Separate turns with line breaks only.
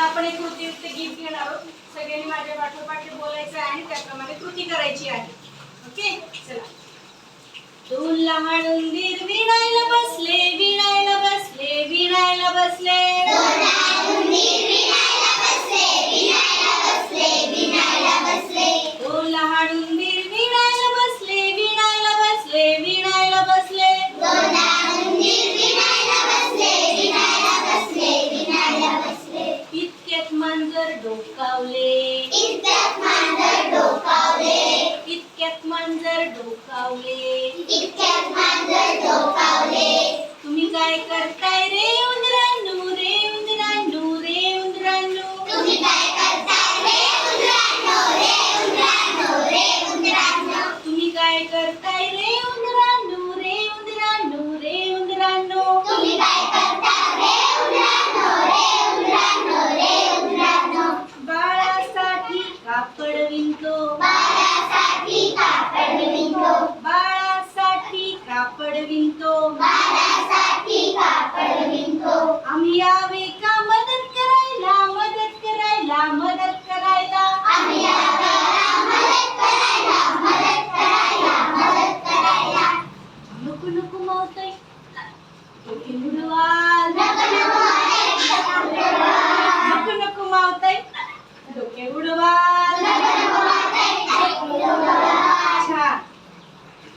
आपण एक कृतीयुक्त गीत घेणार आहोत. सगळ्यांनी माझ्या पाठोपाठ बोलायचं आहे त्याप्रमाणे कृती करायची आहे. ओके? चला. दोन लहान उंदीर विणायला बसले विणायला बसले विणायला बसले. इतक्यात मांजर डोकावले. इतक्यात मांजर डोकावले. तुम्ही काय करताय रे उंदरांनू रे उंदरांनू रे उंदरांनू? तुम्ही काय करताय रे उंदरांनू? बाळासाठी कापड विणतो बाळासाठी कापड विणतो आम्ही यावे का मदत करायला मदत करायला मदत करायला. नको नको मावताय. डोके उडवा